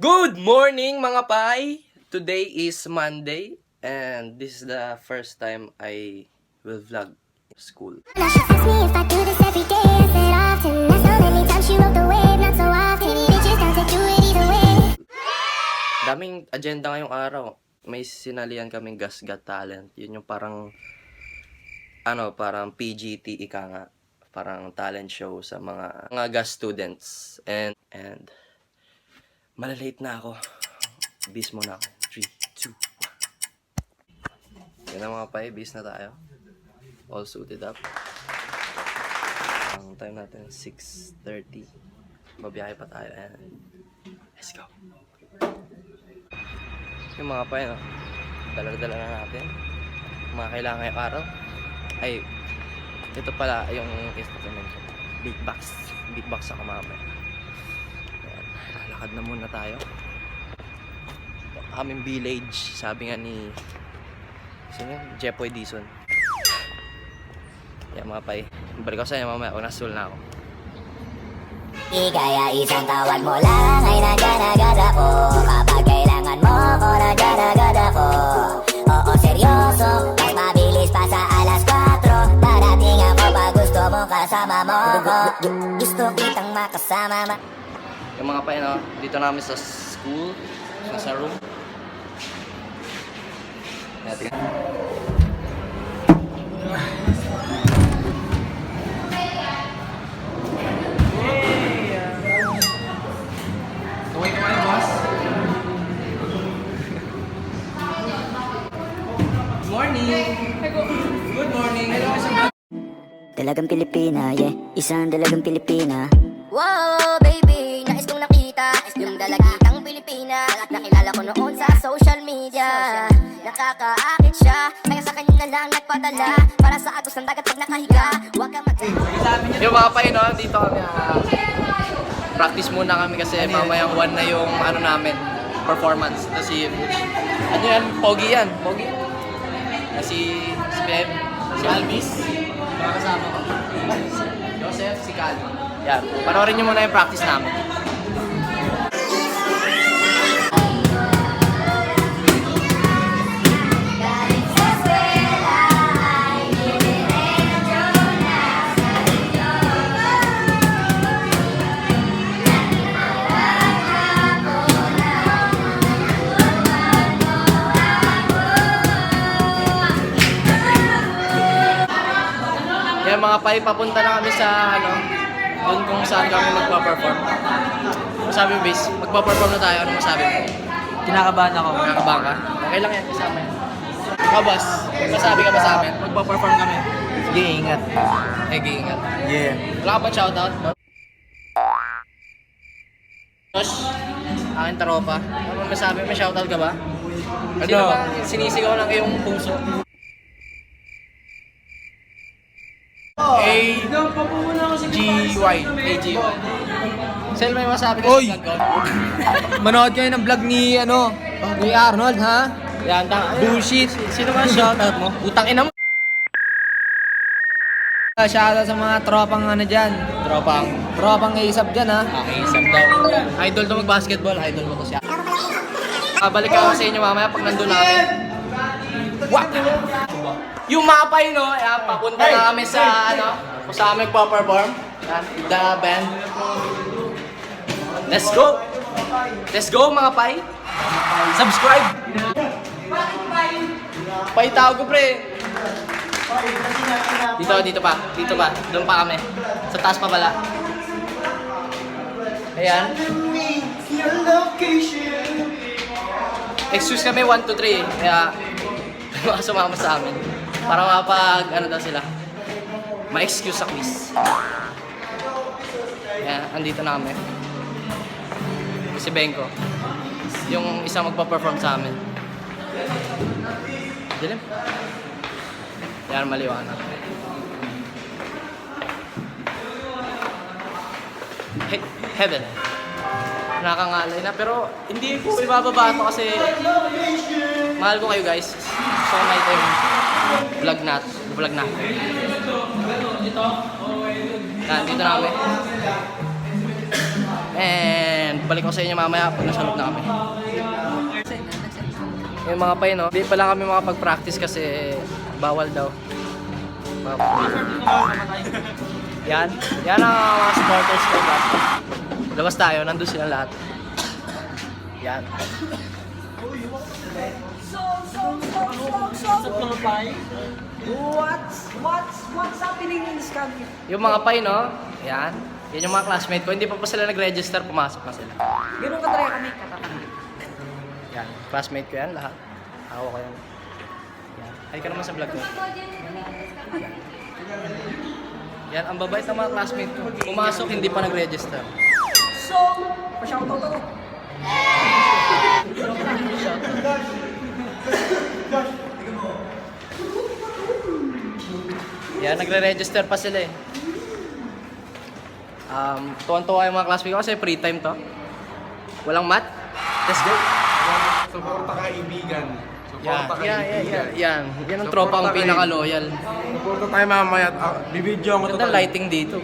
Good morning mga pai! Today is Monday and this is the first time I will vlog school. Daming agenda ngayong araw. May sinalian kaming Gas Got Talent. Yun yung parang ano, parang PGT ika nga. Parang talent show sa mga mga gas students. And and malalate na ako. Bis muna ako. 3, 2, 1. Yan ang mga pai, bis na tayo. All suited up. Ang time natin, 6.30. Babiyahe pa tayo and let's go. Yung mga pa yun, oh. dala-dala na natin. Mga kailangan ngayong araw. Ay, ito pala yung ko. Big box. Big box ako. Ayan, lalakad na muna tayo. Aming village, sabi nga ni sino? Jepoy Dison. Yan mga pay. Balik ko sa inyo mamaya kung nasul na ako. Di kaya isang tawag mo lang ay nandyan agad ako Kapag kailangan mo ko nandyan agad ako Oo seryoso, mas mabilis pa sa alas 4 Darating ako pag gusto mo kasama mo ko Gusto kitang makasama ma Yung mga pa no, dito namin sa school, sa room. Ayan, tingnan. Kaway kaway, boss. Good morning. Good morning. Hello, isang Dalagang Pilipina, yeah Isang dalagang Pilipina Wow baby, Agos ng dagat pag nakahiga Huwag kang mag- Yung mga pa no, dito kami ah, practice muna kami kasi mamayang one na yung ano namin, performance. Ito si Ano yan? Pogi yan. Pogi. Ah, Si si Beb, si Alvis, mga kasama ko. Si Joseph, si Calvi. Yan. Panoorin niyo muna yung practice namin. Mga pay, papunta na kami sa ano, doon kung saan kami magpa-perform. Ano sabi mo, Bis? Magpa-perform na tayo. Ano masabi mo? Kinakabahan ako. Nakakabahan ka? Okay lang yan, kasama yan. May masabi ka ba sa amin? Magpa-perform kami. Sige, ingat. Eh, gingat. Yeah. Wala ka bang shoutout? Josh, aking taropa. Ano masabi? May shoutout ka ba? Sino Ano? ba? Sinisigaw ng iyong puso. G Y A G Y. Sel, may masabi ka Oy! sa vlog ko? Manood kayo ng vlog ni, ano, ni Arnold, ha? Yan, tanga. Bullshit. Sino ba shoutout mo? Utang ina mo. Uh, Shoutout sa mga tropang ano dyan. Tropang. Tropang ASAP dyan, ha? Okay, isang daw. Idol to mag-basketball. Idol mo to siya. Babalik ako sa inyo mamaya pag nandun namin. Wap! Yung mapay, no? Ayan, papunta na kami sa, ano, kung saan kami perform Yan, the band. Let's go! Let's go, mga pay! Subscribe! Pay tawag ko, pre! Dito, dito pa. Dito pa. Doon pa kami. Sa taas pa pala. Ayan. Excuse kami 1 to 3 Kaya sumama sa amin. Para mapag ano daw sila. Ma-excuse sa quiz. Kaya andito na kami. Si Benko. Yung isang magpa-perform sa amin. Dilim. Yan, maliwanag. He- heaven. Nakakangalay na pero hindi ko ibababa ito kasi mahal ko kayo guys. So may time vlog nat, vlog natin. Yan, dito na kami. And Babalik ko sa inyo mamaya pag nasa loob na kami. Yung mga pay, no? Di pala kami makapag-practice kasi bawal daw. Yan. Yan ang mga supporters ko. Labas tayo, nandun silang lahat. Yan. What's what's what's happening in this country? Yung mga pay, no? Yan. Yan yung mga classmate ko. Hindi pa pa sila nag-register, pumasok na sila. Ganun ka talaga kami katatanga. Yan. Classmate ko yan, lahat. Hawa ko yan. Yan. Ay ka naman sa vlog ko. Yan. Yan, ang babait ng mga classmate ko. Pumasok, hindi pa nag-register. So, pa-shoutout ako. Yan, nagre-register pa sila eh. Um, tuwan-tuwa yung mga classmate ko kasi free time to. Walang mat. Let's go. Suporta ka kaibigan. Yan, Suporta yan, yan, yan, kaibigan. yan. Yan ang Support tropa ang pinaka-loyal. Suporta tayo mamaya. Ah, bibidyo ako Ganda lighting dito.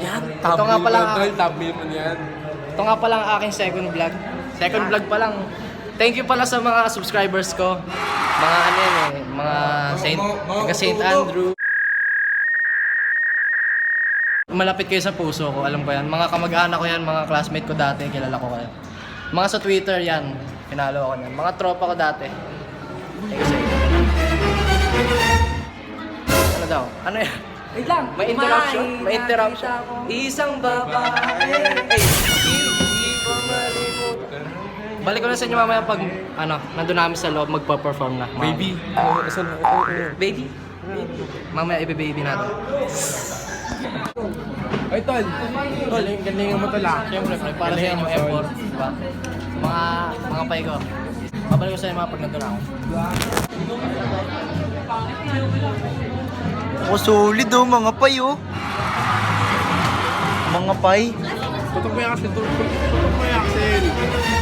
Yan. Top Ito nga pala, mo yan. ito nga pala ang aking second vlog. Second vlog pa lang. Thank you pala sa mga subscribers ko. Mga ano yan eh, mga Saint, Mga- Saint. Andrew. Malapit kayo sa puso ko, alam ko yan. Mga kamag-anak ko yan, mga classmate ko dati, kilala ko kayo. Mga sa Twitter yan, pinalo ako yan. Mga tropa ko dati. Thank you sa inyo. Ano daw? Ano yan? Wait lang. May interruption? May interruption? Isang babae. Balik ko na sa inyo mamaya pag ano, nandun namin sa loob magpa-perform na. Mamaya. Baby. Ano, asan? Baby? Mamaya ibe-baby natin. Ay, Tol. Tol, yung galingan mo tol ah. Siyempre, pre, para sa inyo effort, di ba? Mga, mga pay ko. Babalik ko sa inyo mga pag nandun ako. Oh, solid oh, mga pay oh. Mga pay. Tutok mo yung Axel. Tutok mo yung Axel.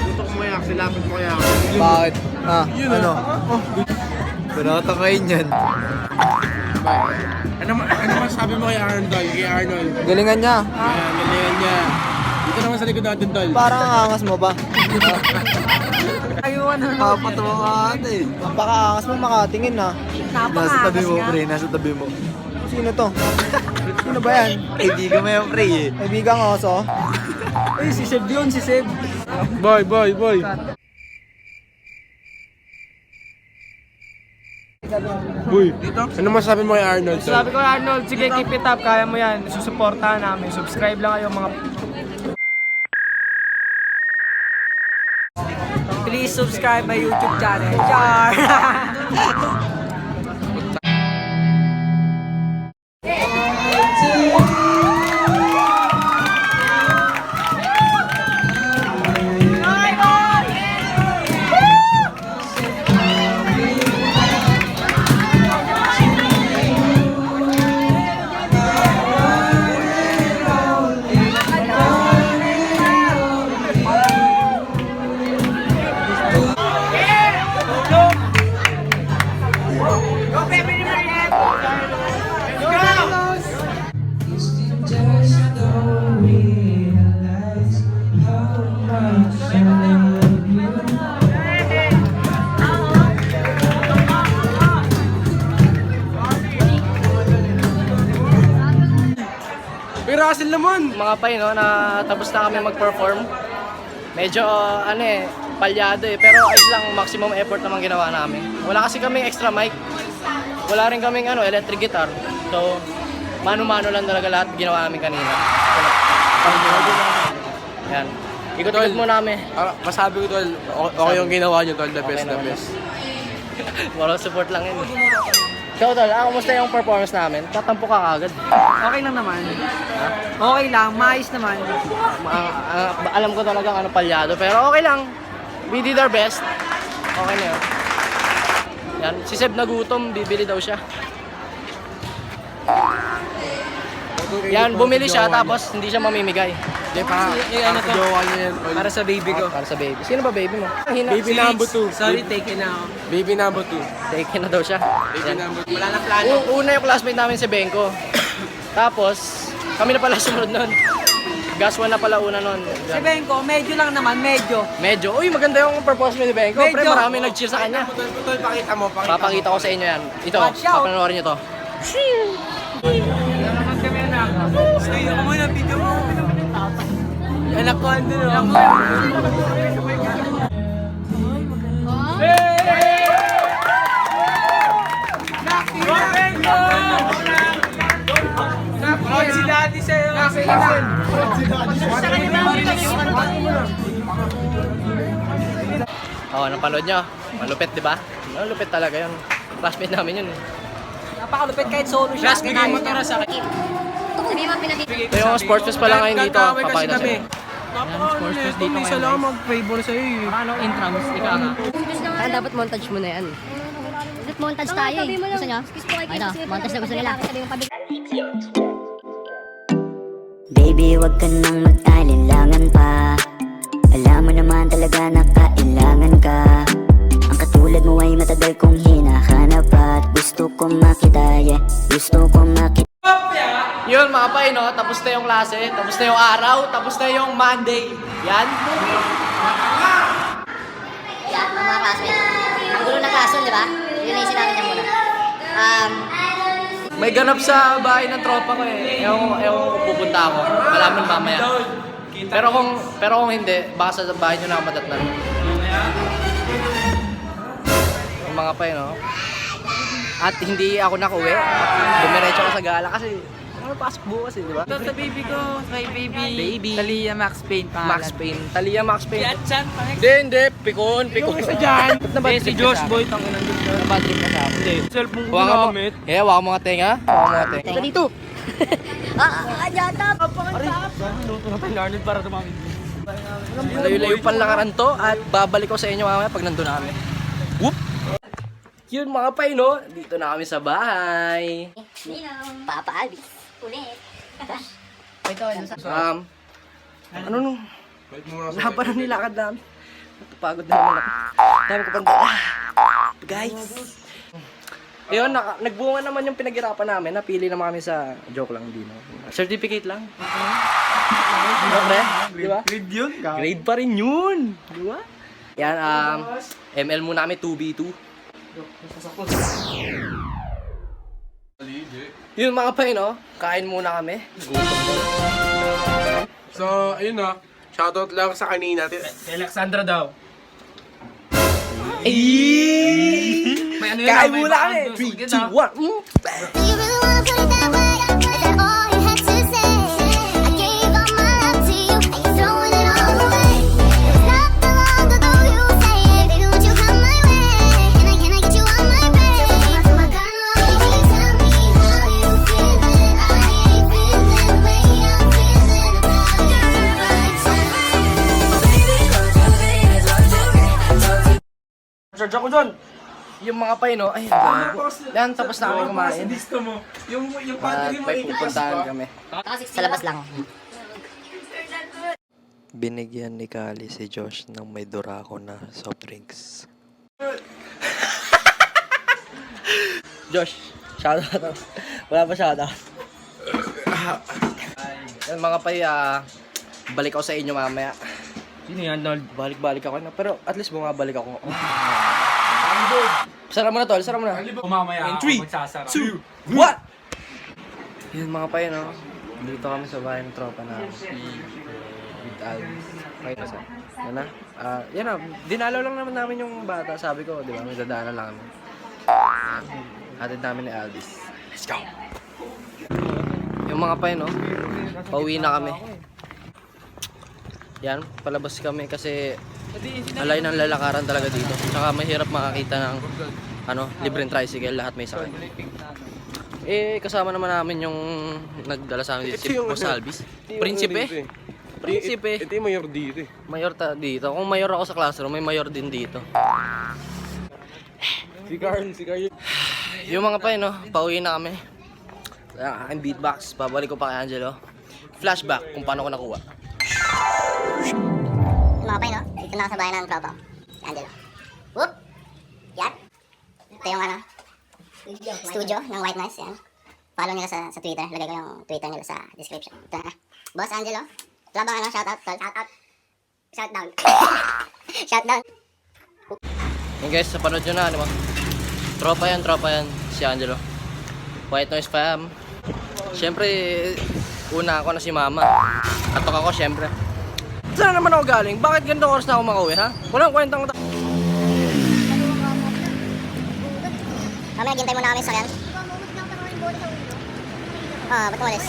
Tutok mo yung Axel. Lapit mo Axel. Yun. Bakit? Ah, Yun, ano? ah. Oh. Pinata kayo niyan. Ano, ma- ano masabi mo kay Arnold? Kay Arnold. Galingan niya. Ayan, galingan niya. Dito naman sa likod natin, Tol. Parang ang angas mo ba? Ayun, ano. Kapatawa ka ate. Napakaangas mo makatingin na. Nasa tabi mo, pre. Nasa tabi mo. Sino to? Sino ba yan? Kaibigan mo yung pre eh. Kaibigan ko, so? Ay, si Seb yun, si Seb. Boy, boy, boy. Uy, ano masabi mo kay Arnold? Tol? Sabi ko Arnold, sige keep it up, kaya mo yan. Susuportahan namin. Subscribe lang kayo mga Please subscribe my YouTube channel. Char! naman! Mga pay, no, na tapos na kami mag-perform. Medyo, ano eh, palyado eh. Pero ayos lang, maximum effort naman ginawa namin. Wala kasi kaming extra mic. Wala rin kaming ano, electric guitar. So, mano-mano lang talaga lahat ginawa namin kanina. Yan. Ikot-ikot mo namin. Ah, masabi ko, Tol, o- okay yung ginawa niyo, Tol. The best, Okay the best. Moral support lang yun. eh. Ikaw, Tol, ah, kumusta yung performance namin? Tatampo ka agad. Okay lang naman. Okay lang, maayos naman. Ma- ah, alam ko talagang ano palyado, pero okay lang. We did our best. Okay na yun. Yan. Si Seb nagutom, bibili daw siya. Yan, bumili siya tapos hindi siya mamimigay. Hindi pa. Yung ano to? Jowa niya yan, Tol. Para sa baby ko. Para sa baby. Sino ba baby mo? Hina. Baby number two. Sorry, taken na ako. Baby number two. Take na daw siya. Baby Yan. number two. Wala na plano. U- una yung classmate namin si Benko. Tapos, kami na pala sumunod nun. gas 1 na pala una nun. Si Benko, medyo lang naman, medyo. Medyo. Uy, maganda yung purpose mo ni Benko. Pre, Medyo. marami nag-cheer sa kanya. Tol, pakita mo, pakita Papakita ko sa inyo yan. Ito, Watch out. papanoorin nyo to. Anak ko, andun o. si daddy sa'yo. Oo, oh, napanood nyo. Malupit, di ba? Malupit talaga yun. Classmate namin yun. Napakalupit kahit solo siya. Class, bigay mo to na sa akin. Ito yung sports fest pa lang ngayon dito. Papakita sa'yo. Fest dito ngayon. Isa lang mag-favor sa'yo eh. Paano intrams? Ika nga. Ah, dapat montage mo na yan. Dapat montage tayo eh. Gusto nyo? Ay na, montage na gusto nila. Baby, wag ka nang mag-alinlangan pa Alam mo naman talaga na kailangan ka Ang katulad mo ay matagal kong hinahanap At gusto kong makita, yeah Gusto kong makita Yun mga pay, no? Tapos na yung klase, tapos na yung araw, tapos na yung Monday. Yan. Ang mga classmates. Ang gulo ng yun, di ba? Yun na sinabi niya muna. Um, May ganap sa bahay ng tropa ko eh. Ewan ko, ewan ko pupunta ako. Malaman mamaya. Pero kung pero kung hindi, baka sa bahay nyo na ako madatnan. Yung mga pay, no? At hindi ako nakuwi. Dumiretso ako sa gala kasi ano pasok bukas eh, di ba? Ito sa baby ko, kay baby. Baby. Talia Max Payne pangalan. Max Payne. Talia Max Payne. Yan, chan, pangit. Hindi, hindi. Pikon, pikon. Yung isa dyan. Ba't Eh, si Josh Boy, tangin ng Bad trip ka sa akin. Hindi. Cellphone ko gamit. Eh, mo mga tenga. Mo mga tenga. ito dito. ah, ah, yata. Luto na tayo Arnold para tumami. Layo-layo pang lakaran to at babalik ko sa inyo mamaya pag nandun na kami. Whoop! Yun mga pay, no? Dito na kami sa bahay. Papa Alvis. Ulit. Um, ano nung? Haba na nilakad namin. Napapagod na naman ako. Dami ko pang dala. Guys. Ayun, naka, nagbunga naman yung pinaghirapan namin. Napili naman kami sa joke lang, hindi no. Certificate lang. Diba, pre? Di ba? Grade yun, ka. Grade pa rin yun. Di ba? Yan, um, ML muna kami, 2v2. Yun mga pay, no? Kain muna kami. So, ayun na. Shoutout lang sa kanina. Si Alexandra daw. May ano yun, Kain muna kami. doon. 3, Sige 2, na. 1. Yung mga pay, no? Ay, gago. Yan, tapos na kami kumain. Gusto mo. Yung, yung pantry mo may iipas pupuntahan pa. kami. Sa labas lang. Binigyan ni Kali si Josh ng may durako na soft drinks. Josh, shoutout. Wala pa shoutout. Yan mga pay, ah, balik ako sa inyo mamaya. Sino yan? Balik-balik ako na. Pero at least bumabalik ako. Sara mo na tol, sara mo na. Mamaya In three, magsasara. Two, what? Yun mga pay, no? Dito kami sa bahay ng tropa na with Alvis. Okay na sa. Yan na. Ah, yan na. Dinalaw lang naman namin yung bata. Sabi ko, di ba? May dadaanan lang kami. Hatid namin ni Alvis. Let's go! Yung mga pay, no? Pauwi na kami. Yan, palabas kami kasi alay ng lalakaran talaga dito. Saka mahirap makakita ng ano, libreng tricycle, lahat may sakay. Eh, kasama naman namin yung nagdala sa amin dito, si Ito yung Boss ano, Alvis. Prinsipe. ano dito eh. Prinsipe. Ito yung mayor dito eh. Mayor ta dito. Kung mayor ako sa classroom, may mayor din dito. Si Carl, si Carl. Yung mga pa, no? Pauwi na kami. Ang aking beatbox, babalik ko pa kay Angelo. Flashback kung paano ko nakuha. Dito na ako sa bahay ng tropa. Si Angelo. Whoop! Yan. Ito yung ano, studio ng White Noise. Yan. Follow nila sa, sa Twitter. Lagay ko yung Twitter nila sa description. Ito na. Boss Angelo. Wala bang ano, shoutout, tol? Shoutout. Shoutdown. Shoutdown. Yung guys, napanood nyo na, di ba? Tropa yan, tropa yan. Si Angelo. White Noise Fam. Siyempre, una ako na si Mama. Atok ako, siyempre. Saan naman ako galing? Bakit ganito oras na ako makauwi, ha? Walang kwentang ta- Mamaya, gintay muna kami sa yan. Ah, ba't umalis?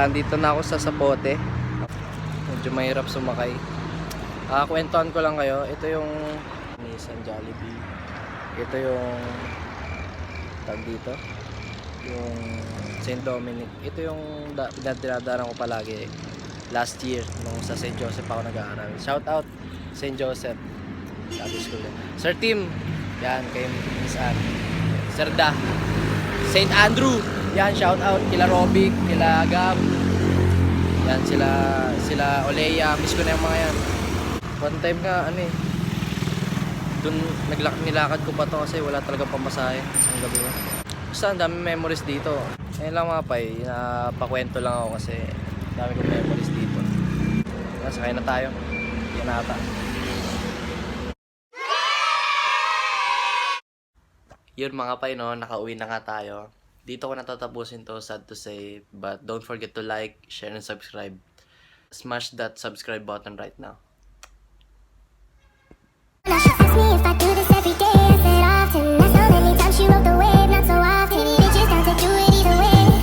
Ah, dito na ako sa Sapote. Medyo mahirap sumakay. Ah, kwentuhan ko lang kayo. Ito yung Nissan Jollibee. Ito yung tag dito. Yung St. Dominic. Ito yung da- dinadaanan ko palagi last year nung sa St. Joseph ako nag-aaral. Shout out St. Joseph. Sabi school. Sir Tim. Yan, kay Miss Ann. Sir Da. St. Andrew. Yan, shout out kila Robic, kila Gab. Yan, sila sila Oleya. Miss ko na yung mga yan. One time nga, ano eh. Doon, naglak nilakad ko pa to kasi wala talaga pamasahe. Isang gabi na. Basta ang dami memories dito. Ayun lang mga pay, napakwento lang ako kasi dami kong memories dito. Yan, sakay na tayo. Yan na ata. Yun mga pay, no, nakauwi na nga tayo. Dito ko natatapusin to, sad to say. But don't forget to like, share, and subscribe. Smash that subscribe button right now. Now me if I do this every day. I said often. That's how many times she wrote the